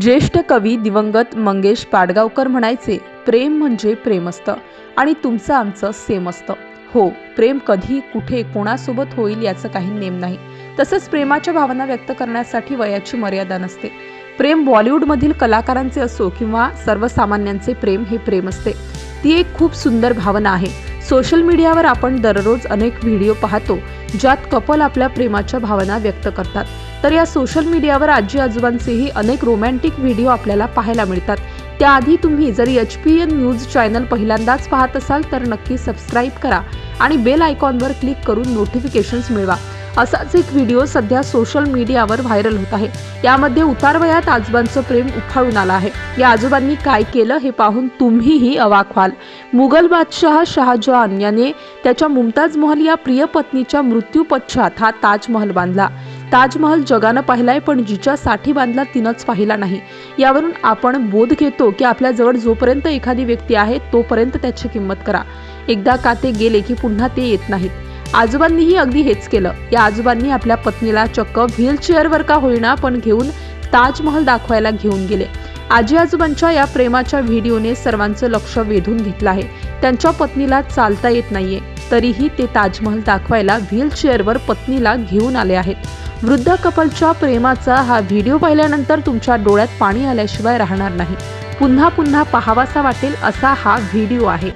ज्येष्ठ कवी दिवंगत मंगेश पाडगावकर म्हणायचे प्रेम म्हणजे प्रेम असतं आणि तुमचं आमचं सेम असतं हो प्रेम कधी कुठे कोणासोबत होईल याचं काही नेम नाही. तसंच प्रेमाच्या भावना व्यक्त करण्यासाठी वयाची मर्यादा नसते. प्रेम बॉलिवूडमधील कलाकारांचे असो किंवा सर्वसामान्यांचे प्रेम हे प्रेम असते. ती एक खूप सुंदर भावना आहे. सोशल मीडियावर आपण दररोज अनेक व्हिडिओ पाहतो ज्यात कपल आपल्या प्रेमाच्या भावना व्यक्त करतात. तर या सोशल मीडियावर आजी आजोबांचेही अनेक रोमॅन्टिक व्हिडिओ आपल्याला पाहायला मिळतात. त्याआधी तुम्ही जर H P N news channel पहिल्यांदाच पाहत असाल तर नक्की सबस्क्राईब करा आणि बेल आयकॉनवर क्लिक करून नोटिफिकेशन्स मिळवा. असाच एक व्हिडिओ सध्या सोशल मीडियावर व्हायरल होत आहे. यामध्ये उतार वयात आजोबांचं प्रेम उफाळून आलं आहे. या आजोबांनी काय केलं हे पाहून तुम्हीही अवाक व्हाल. मुघल बादशहा शहाजहान याने त्याच्या मुमताज महल या प्रिय पत्नीच्या मृत्यूपश्चात हा ताजमहल बांधला. ताजमहल जगानं पाहिलाय पण जिच्या साठी बांधला तिनंच पाहिला नाही. यावरून आपण बोध घेतो की आपल्याजवळ जोपर्यंत एखादी व्यक्ती आहे तोपर्यंत त्याची किंमत करा. एकदा का ते गेले की पुन्हा ते येत नाहीत. आजोबांनीही अगदी हेच केलं. या आजोबांनी आपल्या पत्नीला चक्क व्हीलचेअरवर का होईना पण घेऊन ताजमहल दाखवायला घेऊन गेले. आजी आजोबांच्या या प्रेमाच्या व्हिडिओने सर्वांचं लक्ष वेधून घेतलं आहे. त्यांच्या पत्नीला चालता येत नाहीये. तरीही ते ताजमहल दाखवायला व्हीलचेअरवर पत्नीला घेऊन आले आहेत. वृद्ध कपलच्या प्रेमाचा हा व्हिडिओ पाहिल्यानंतर तुमच्या डोळ्यात पाणी आल्याशिवाय राहणार नाही. पुन्हा पुन्हा पाहावासा वाटेल असा हा व्हिडिओ आहे.